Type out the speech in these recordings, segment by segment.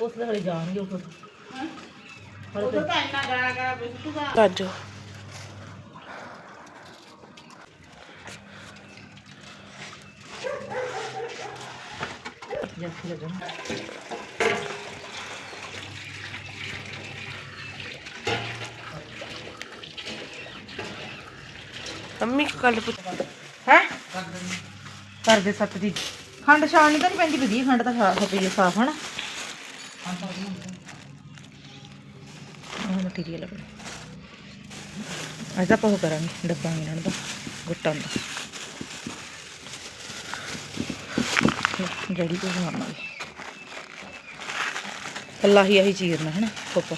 ਉਸ ਦੇ ਜਾਣਗੇ ਉਹ ਫਿਰ ਉਹ ਤਾਂ ਇੰਨਾ ਗਾਣਾ ਗਾਣਾ ਬਿਸਕੁਟ ਕਾਜੋ ਜੱਫੀ ਲੱਗਣ ਮੰਮੀ ਕੱਲ ਪੁੱਛ ਹੈ ਕਰਦੇ ਸੱਤ ਦੀ। ਖੰਡ ਛਾਣਨੀ ਤਾਂ ਨਹੀਂ ਪੈਂਦੀ ਵਧੀਆ, ਖੰਡ ਤਾਂ ਖਾ ਪਈ ਸਾਫ਼, ਹਨਾ? ਉਹ ਮਟੀਰੀਅਲ ਆਪਣਾ ਅੱਜ ਆਪਾਂ ਉਹ ਕਰਾਂਗੇ, ਡੱਬਾ ਇਹਨਾਂ ਦਾ ਗੁੱਟਾਂ ਦਾ। ਜੜੀ ਤੋਂ ਬਣਾਵਾਂਗੇ ਅੱਲਾ ਹੀ ਆਹੀ ਚੀਰਨਾ ਹੈ ਨਾ ਕੋਪਾ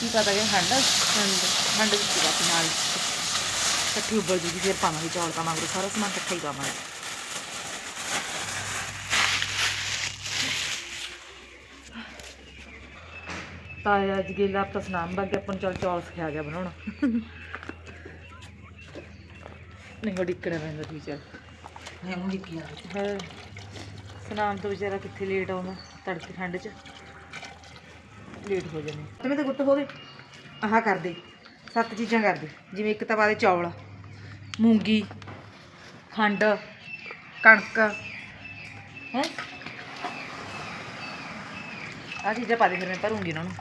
ਕੀ ਪਤਾ ਕਿ ਖੰਡ ਖੰਡ। ਖੰਡ ਵਿੱਚ ਬਸ ਨਾਲ। ਇਕੱਠੀ ਉੱਬਲ ਜੂਗੀ ਫਿਰ ਪਾਵਾਂਗੇ ਚੌਲ ਪਾਵਾਂਗੇ ਸਾਰਾ ਸਮਾਨ ਇਕੱਠਾ ਹੀ ਪਾਵਾਂਗੇ। ਤਾਂ ਅੱਜ ਗੇਲਾ ਆਪਾਂ ਸਨਾਮ ਬਾਗੇ ਆਪਾਂ ਨੂੰ ਚੱਲ ਚੌਲ ਸਿਖਾ ਗਿਆ ਬਣਾਉਣਾ। ਨਹੀਂ ਉਹ ਡਿੱਕਣਾ ਪੈਂਦਾ ਸੀ ਚੱਲ ਹੈ ਮੁੰਡੀ ਕੀ ਆ ਹੈ ਸਨਾਮ ਤੋਂ ਵਿਚਾਰਾ ਕਿੱਥੇ ਲੇਟ ਆਉਂਦਾ ਤੜਕੇ ਠੰਡ 'ਚ। ਲੇਟ ਹੋ ਜਾਂਦੇ ਤੇ ਮੈਂ ਤਾਂ ਗੁੱਟ ਹੋਵੇ ਆਹ ਕਰ ਦੇ। ਸੱਤ ਚੀਜ਼ਾਂ ਕਰਦੇ। ਜਿਵੇਂ ਇੱਕ ਤਾਂ ਪਾ ਦੇ ਚੌਲ, ਮੂੰਗੀ, ਖੰਡ, ਕਣਕ, ਹੈ? ਆ ਚੀਜ਼ਾਂ ਪਾ ਦੇ ਫਿਰ ਮੈਂ ਭਰੂੰਗੀ ਇਹਨਾਂ ਨੂੰ।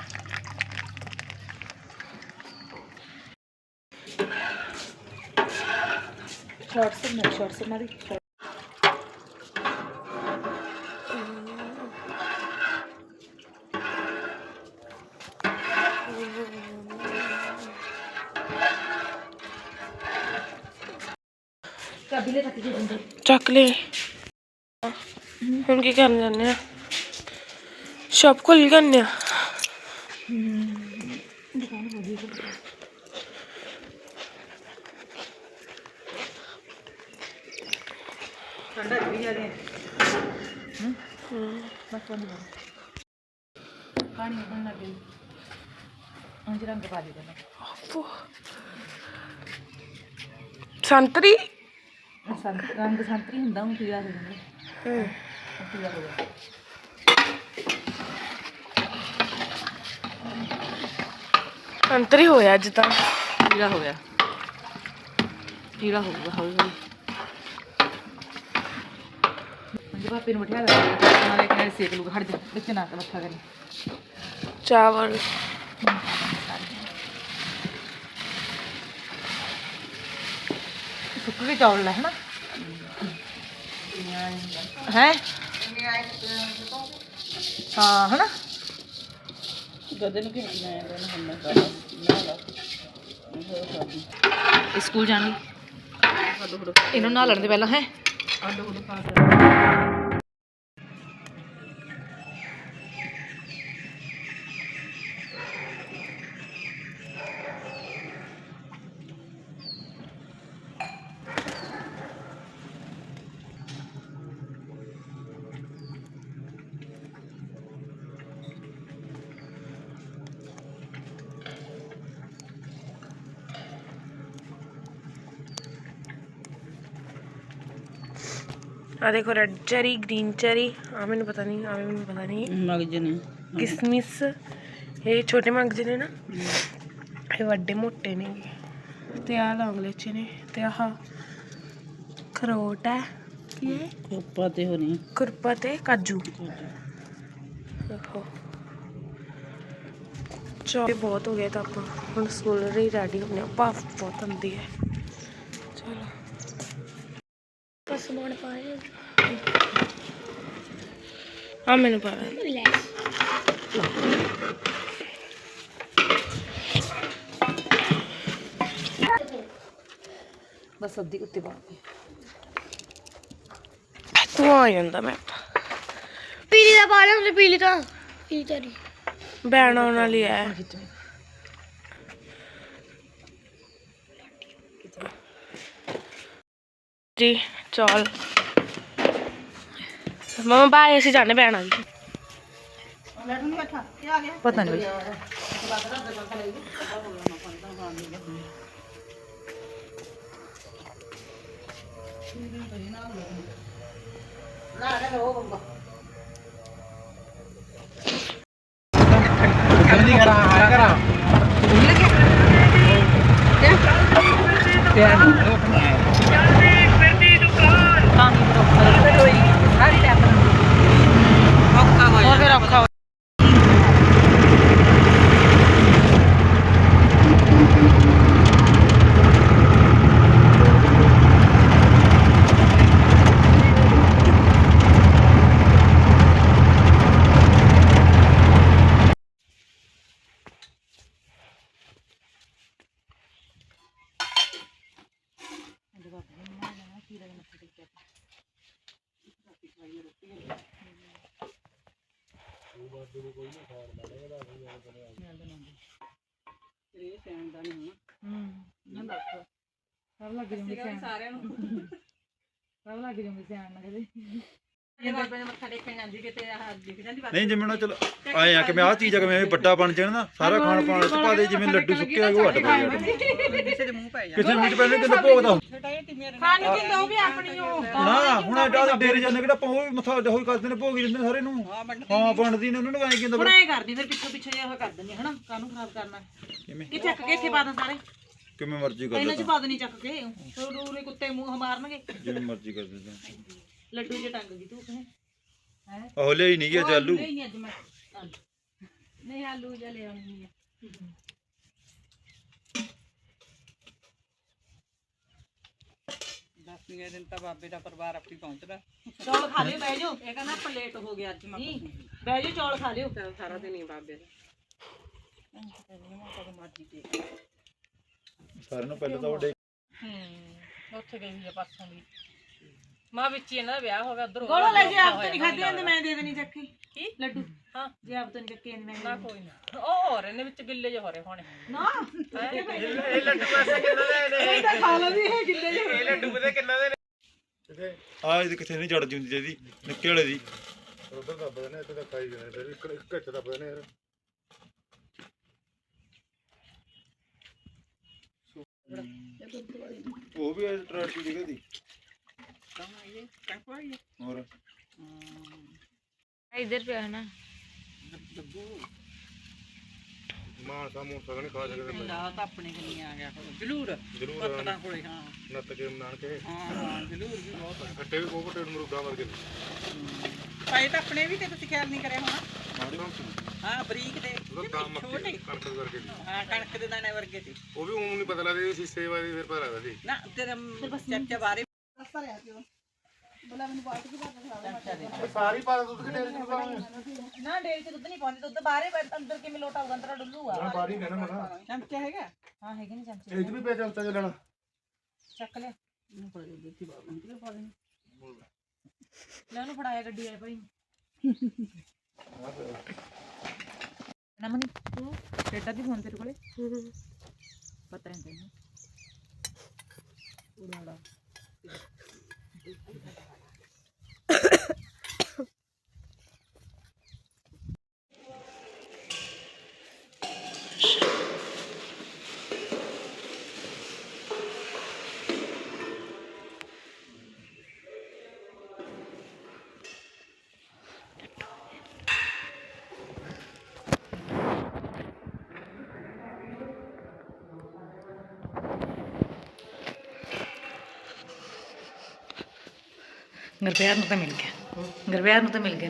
ਸ਼ਾਰਟਸ ਮੈਂ ਸ਼ਾਰਟਸ ਮਾਰੀ। ਚੱਕ ਲੈ ਹੁਣ ਕੀ ਕਰਨ ਜਾਂਦੇ ਆ ਸ਼ਾਪ ਖੋਲ ਕਰਨੇ ਆ ਠੰਡਾ ਵੀ ਜਾ ਰਿਹਾ ਹੂੰ ਬਸ ਬੰਦ ਕਰ ਪਾਣੀ ਬਣ ਲੱਗ ਗਈ ਅੰਜ ਰੰਗ ਪਾ ਦੇ ਦੇਣਾ ਸੰਤਰੀ ਸੰਤ ਰੰਗ ਸੰਤਰੀ ਹੁੰਦਾ ਹੁਣ ਪੀਲਾ ਹੋ ਜਾਂਦਾ। ਹੂੰ। ਉਹ ਪੀਲਾ ਹੋ ਜਾਂਦਾ। ਸੰਤਰੀ ਹੋਇਆ ਅੱਜ ਤਾਂ। ਪੀਲਾ ਹੋ ਗਿਆ ਪੀਲਾ ਹੋ ਗਿਆ ਹੌਲੀ ਹੌਲੀ। ਮੰਜੇ ਪਾਪੇ ਨੂੰ ਬਿਠਾ ਲੈ। ਨਾਲੇ ਕਿਨਾਰੇ ਸੇਕ ਲੂਗਾ ਹਟ ਜਾ ਵਿੱਚ ਨਾ ਰੱਖਾ ਕਰੀ। ਚਾਵਲ। ਸੁੱਕੇ ਚੌਲ ਲੈ ਹਨਾ? ਹੈ? ਹਾਂ, ਹਨਾ? ਗਦੇ ਨੂੰ ਕਿਹਾ ਮੈਂ ਇਹਨਾਂ ਹੰਨਾ ਕਰਾ ਨਾ ਇਹ ਸਕੂਲ ਜਾਣੀ ਇਹਨੂੰ ਨਾ ਲੜਨ ਦੇ ਪਹਿਲਾਂ, ਹੈ? ਆਲੂ ਹੁੜ ਖਾ ਕੇ ਆ ਦੇਖੋ ਰੈਡ ਚੈਰੀ ਗ੍ਰੀਨ ਚੈਰੀ ਆ ਮੈਨੂੰ ਪਤਾ ਨਹੀਂ ਆ ਮੈਨੂੰ ਪਤਾ ਨਹੀਂ। ਮਗਜ ਨੇ। ਕਿਸਮਿਸ। ਇਹ ਛੋਟੇ ਮਗਜ ਨੇ ਨਾ। ਇਹ ਵੱਡੇ ਮੋਟੇ ਨੇ ਤੇ ਆ ਲੌਂਗ ਲੈਚੇ ਨੇ। ਤੇ ਆਹ ਖਰੋਟ ਹੈ। ਕੀ ਹੈ? ਕੋਪਾ ਤੇ ਹੋਣੀ ਕੁਰਪਾ ਤੇ ਕਾਜੂ। ਦੇਖੋ। ਚੌਲ ਬਹੁਤ ਹੋ ਗਏ ਤਾਂ ਆਪਾਂ। ਹੁਣ ਸਕੂਲ ਲਈ ਰੈਡੀ ਹੁੰਦੇ ਆ ਭਾਫ ਬਹੁਤ ਆਉਂਦੀ ਹੈ। ਚਲੋ। ਬਸ ਮੋੜ ਪਾਏ ਆ ਮੈਨੂੰ ਪਾ ਲੈ। ਬਸ ਅੱਧੀ ਕੁੱਤੇ ਪਾ ਕੇ ਤੂੰ ਆ ਜਾਂਦਾ ਮੈਂ ਪੀਲੀ ਦਾ ਪਾ ਲੈ ਪੀਲੀ ਤਾਂ। ਪੀਲੀ ਤੇਰੀ ਬੈਣ ਆਉਣ ਵਾਲੀ ਹੈ ਜੀ। ਚਲ। ਮਮਾ ਬਾਏ ਅਸੀਂ ਜਾਣੇ ਪੈਣਾ ਜੀ ਪਤਾ ਨਹੀਂ ਜਲਦੀ ਕਰਾਂ ਆ ਕਰਾਂ ਪਿਆਰ ਇਹ ਸੈਣ ਦਾ ਨਹੀਂ ਹੋਣਾ ਹੂੰ। ਨਾ ਦੱਸ ਸਭ ਲੱਗ ਜੂਗੀ ਸਿਆਣ ਸਾਰਿਆਂ ਨੂੰ ਸਭ ਲੱਗ ਜੂਗੀ ਸਿਆਣ ਨਾ ਕਦੇ ਜਾਂਦੀ ਜਾਂਦੀ ਨਹੀਂ ਜਿਵੇਂ ਨਾ ਚਲ ਆਏ ਆ ਕਿ ਮੈਂ ਆਹ ਚੀਜ਼ ਆ ਕਿ ਮੈਂ ਵੱਡਾ ਬਣ ਜਾਣਾ ਨਾ ਸਾਰਾ ਖਾਣ ਪਾਣ ਚ ਪਾ ਦੇ ਜਿਵੇਂ ਲੱਡੂ ਸੁੱਕੇ ਆ ਉਹ ਹਟ ਪਏ ਕਿਸੇ ਦੇ। ਮੂੰਹ ਪੈ ਕਿਸੇ ਪੈਣੇ ਕਿੰਨੇ ਭੋਗਦਾ ਖਾਣੀ ਉਹ ਵੀ ਆਪਣੀ ਉਹ। ਨਾ ਹੁਣ ਐਡਾ ਦੇ ਡੇਰੇ ਜਾਂਦੇ ਕਿਹੜਾ ਪਾਉ ਵੀ ਮੱਥਾ ਹੋਈ ਕਰਦੇ ਨੇ ਭੋਗ ਹੀ ਦਿੰਦੇ ਨੇ ਸਾਰੇ ਨੂੰ। ਹਾਂ ਵੰਡਦੀ ਨੇ। ਉਹਨਾਂ ਨੂੰ ਐਂ ਕਹਿੰਦਾ ਹੁਣ ਐ ਕਰਦੀ ਫਿਰ ਪਿੱਛੋਂ ਪਿੱਛੇ ਜਿਹਾ ਉਹ ਕਰ ਦਿੰਦੀ ਹਨਾ? ਕਾਹਨੂੰ ਖਰਾਬ ਕਰਨਾ? ਕਿਵੇਂ? ਕਿ ਚੱਕ ਕੇ ਇੱਥੇ ਪਾ ਦਾਂ ਸਾਰੇ ਕਿਵੇਂ ਮਰਜ਼ੀ ਕਰ ਇਹਨਾਂ ਚ ਪਾ ਦੇਣੀ ਚੱਕ ਕੇ। ਰੂਲੇ ਕੁੱਤੇ ਮੂੰਹ ਮਾਰਨਗੇ। ਜਿਵੇਂ ਮਰਜ਼ੀ ਕਰ ਦੇ ਲੱਡੂ ਜੇ ਟੰਗ ਗਈ ਤੂੰ ਕਹੇ। ਹੈ? ਉਹ ਲਈ ਨਹੀਂ ਗਿਆ ਚਾਲੂ ਨਹੀਂ ਅੱਜ ਮੈਂ। ਨਹੀਂ ਆਲੂ ਜਿਹਾ ਲੈ ਆਉਣੀ ਹੈ ਦਸਵੇਂ ਦਿਨ ਤਾਂ ਬਾਬੇ ਦਾ ਪਰਿਵਾਰ ਆਪਣੀ ਪਹੁੰਚਦਾ। ਚੌਲ ਖਾ ਲਿਓ ਬਹਿ ਜਾਓ। ਇਹ ਕਹਿੰਦਾ ਆਪਾਂ ਲੇਟ ਹੋ ਗਿਆ ਅੱਜ ਮੈਂ ਨਹੀਂ ਬਹਿ ਜਾਓ ਚੌਲ ਖਾ ਲਿਓ। ਸਾਰਾ ਦਿਨ ਹੀ ਬਾਬੇ ਦਾ। ਸਾਰਿਆਂ ਨੂੰ ਪਹਿਲਾਂ ਤਾਂ ਉਹ ਹੂੰ ਉੱਥੇ ਗਈ ਆ ਪਾਸੋਂ ਦੀ ਮਾਂ ਵਿੱਚ ਹੀ ਇਹਨਾਂ ਦਾ ਵਿਆਹ ਹੋ ਗਿਆ ਉਧਰ ਗੋਲੋ ਲੈ ਜੇ ਆਪ ਤੋਂ ਨਹੀਂ ਖਾਦੇ ਜਾਂਦੇ ਮੈਂ ਦੇ ਦੇਣੀ ਚੱਕ ਕੇ। ਲੱਡੂ। ਹਾਂ। ਜੇ ਆਪ ਤੋਂ ਨਹੀਂ ਚੱਕੇ ਜਾਂਦੇ ਮੈਂ ਨਾ ਕੋਈ ਨਾ। ਉਹ ਹੋ ਰਹੇ ਨੇ ਵਿੱਚ ਗਿੱਲੇ ਜਿਹੇ ਹੋ ਰਹੇ ਹੋਣੇ। ਨਾ। ਇਹ ਲੱਡੂ ਪੈਸੇ ਕਿੰਨਾ ਦੇ ਇਹ ਤਾਂ ਖਾ ਲਓ ਵੀ ਇਹ ਕਿੱਲੇ ਜਿਹੇ ਇਹ ਲੱਡੂ ਪਤਾ ਕਿੰਨਾ ਦੇ ਨੇ ਆ ਇਹ ਕਿੱਥੇ ਨਹੀਂ ਜੜ ਜੁੰਦੀ ਜਿਹਦੀ ਨਿੱਕੇ ਵਾਲੇ ਦੀ। ਉਧਰ ਦੱਬਦੇ ਨੇ ਇੱਥੇ ਤਾਂ ਖਾਈ ਜਾਂਦੇ ਫਿਰ। ਇੱਕ ਇੱਕ ਘੱਟ ਦੱਬਦੇ ਨੇ ਯਾਰ ਉਹ ਵੀ ਟਰੈਕ ਦੀ ਜਗ੍ਹਾ ਤਾਂ ਮਾਂ ਸਾਮੂ ਸਗਣ ਖਾ ਸਕਦੇ ਲਾ ਤਾਂ ਆਪਣੇ ਕੋਲ ਆ ਗਿਆ ਜਲੂਰ ਜ਼ਰੂਰ। ਪੱਤਣਾ ਕੋਲੇ ਹਾਂ। ਨੱਤ ਕੇ ਨਾਨ ਕੇ ਹਾਂ ਹਾਂ ਜਲੂਰ ਵੀ ਬਹੁਤ ਆ। ਖੱਟੇ ਵੀ ਬਹੁਤ ਵੱਡੇ ਮਰੂਦਾਂ ਵਰਗੇ ਪਾਏ ਤਾਂ ਆਪਣੇ ਵੀ ਤੇ ਤੁਸੀਂ ਖਿਆਲ ਨਹੀਂ ਕਰਿਆ ਹੋਣਾ। ਮਾੜੀ ਹਾਂ ਬਰੀਕ ਦੇ। ਉਹਦਾ ਕੰਮ ਛੋਟੇ ਮੱਕੀ ਕਣਕ ਦੇ ਵਰਗੇ ਸੀ। ਹਾਂ ਕਣਕ ਦੇ ਦਾਣੇ ਵਰਗੇ ਸੀ। ਉਹ ਵੀ ਉਹਨੂੰ ਨਹੀਂ ਪਤਾ ਲੱਗਦਾ ਸੀ ਸੇਵਾ ਦੀ ਫਿਰ ਪਤਾ ਲੱਗਦਾ ਸੀ। ਨਾ ਤੇਰੇ ਚਾਚਾ ਬਾਰੇ ਸਾਰੀ ਪਾ ਦੁੱਧ ਕਿੰਨੇ ਨਾ ਡੇਰੀ ਚ ਦੁੱਧ ਨਹੀਂ ਪਾਉਂਦੇ ਦੁੱਧ ਬਾਹਰੇ ਬੈ- ਅੰਦਰ ਕਿਵੇਂ ਲੋਟ ਆਊਗਾ ਅੰਦਰ ਡੁੱਲੂਗਾ ਬਾਰੀ ਕਹਿਣਾ ਮਨਾ। ਚਮਚਾ ਹੈਗਾ? ਹਾਂ ਹੈਗੇ ਨਹੀਂ ਚਮਚੇ। ਇਹ ਚ ਵੀ ਪੈ ਚਮਚਾ ਜਿਹਾ ਲੈਣਾ ਚੱਕ ਲਿਆ। ਇਹਨੂੰ ਪਾ ਦੇ ਦਿੱਤੀ ਬਾਬਾ ਨੂੰ ਕਿਹਨੇ ਪਾ ਦੇਣੀ। ਲੈ ਉਹਨੂੰ ਫੜਾਇਆ ਗੱਡੀ ਆਏ ਭਾਈ ਨਮਨੀ ਤੂੰ ਡੇਟਾ ਦੀ ਫੋਨ ਤੇਰੇ ਕੋਲੇ? ਪਤਾ ਨਹੀਂ ਤੈਨੂੰ। ਉੜਾੜਾ Thank you. ਗੁਰਪਿਆਰ ਨੂੰ ਤਾਂ ਮਿਲ ਗਿਆ। ਗੁਰਪਿਆਰ ਨੂੰ ਤਾਂ ਮਿਲ ਗਿਆ।